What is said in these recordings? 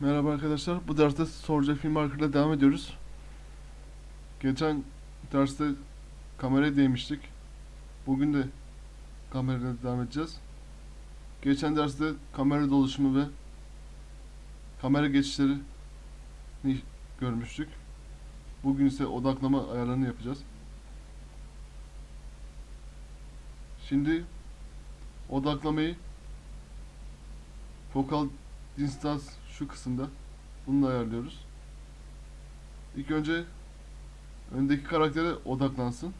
Merhaba arkadaşlar. Bu derste soracak film hakkında devam ediyoruz. Geçen derste kameraya değmiştik. Bugün de kamerayla devam edeceğiz. Geçen derste kamera doluşumu ve kamera geçişleri görmüştük. Bugün ise odaklama ayarlarını yapacağız. Şimdi odaklamayı Focal distance şu kısımda. Bunu da ayarlıyoruz. İlk önce öndeki karaktere odaklansın.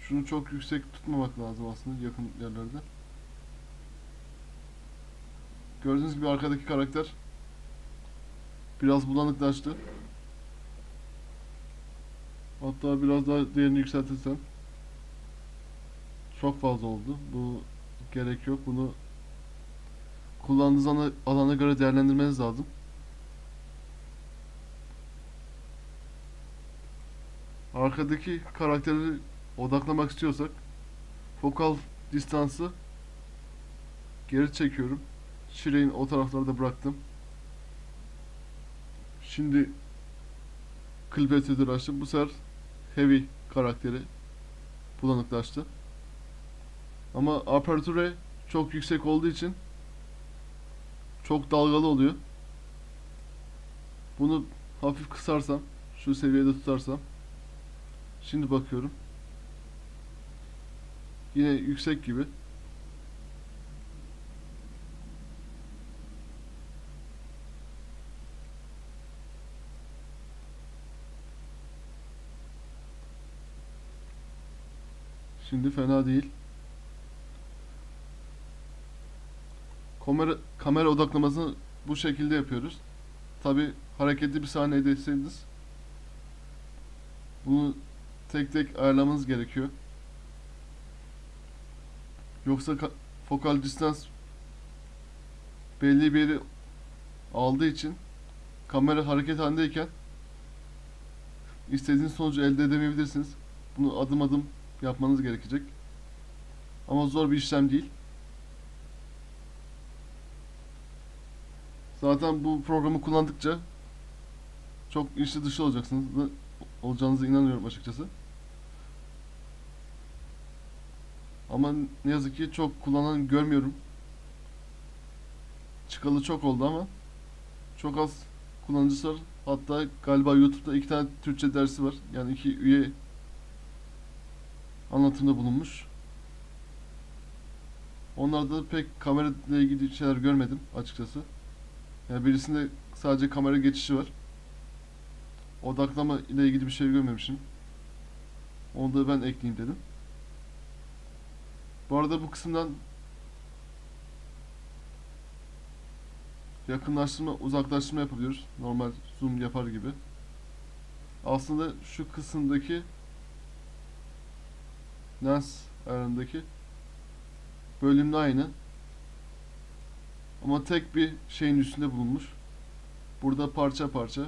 Şunu çok yüksek tutmamak lazım aslında yakın yerlerde. Gördüğünüz gibi arkadaki karakter biraz bulanıklaştı. Hatta biraz daha değerini yükseltirsem çok fazla oldu. Bu gerek yok. Bunu kullandığınız ana, alana göre değerlendirmeniz lazım. Arkadaki karakteri odaklamak istiyorsak fokal distansı geri çekiyorum. Şireyin o taraflarda bıraktım. Şimdi clip editor açtım. Bu sefer heavy karakteri bulanıklaştı. Ama aperture çok yüksek olduğu için çok dalgalı oluyor. Bunu hafif kısarsam, şu seviyede tutarsam şimdi bakıyorum. Yine yüksek gibi. Şimdi fena değil. Kamera, kamera odaklamasını bu şekilde yapıyoruz. Tabi hareketli bir sahne etseniz bunu tek tek ayarlamanız gerekiyor. Yoksa ka- fokal distans belli bir yeri aldığı için kamera hareket halindeyken istediğiniz sonucu elde edemeyebilirsiniz. Bunu adım adım yapmanız gerekecek. Ama zor bir işlem değil. Zaten bu programı kullandıkça çok içli dışı olacaksınız da olacağınıza inanıyorum açıkçası. Ama ne yazık ki çok kullanan görmüyorum. Çıkalı çok oldu ama çok az kullanıcısı var. Hatta galiba YouTube'da iki tane Türkçe dersi var. Yani iki üye anlatımda bulunmuş. Onlarda pek kamera ile ilgili şeyler görmedim açıkçası. Yani birisinde sadece kamera geçişi var. Odaklama ile ilgili bir şey görmemişim. Onu da ben ekleyeyim dedim. Bu arada bu kısımdan yakınlaştırma, uzaklaştırma yapabiliyoruz. Normal zoom yapar gibi. Aslında şu kısımdaki lens ayarındaki bölümle aynı. Ama tek bir şeyin üstünde bulunmuş. Burada parça parça.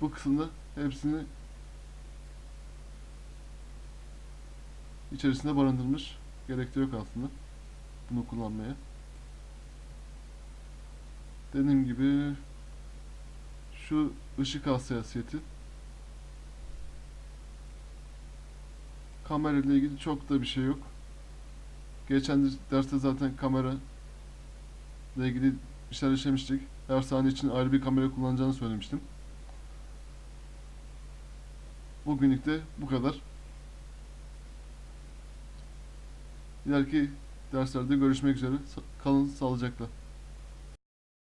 Bu kısımda hepsini içerisinde barındırmış. Gerek yok aslında bunu kullanmaya. Dediğim gibi şu ışık hassasiyeti kamera ile ilgili çok da bir şey yok. Geçen derste zaten kamera ile ilgili işler işlemiştik. Her sahne için ayrı bir kamera kullanacağını söylemiştim. Bugünlük de bu kadar. İleriki derslerde görüşmek üzere. Kalın sağlıcakla.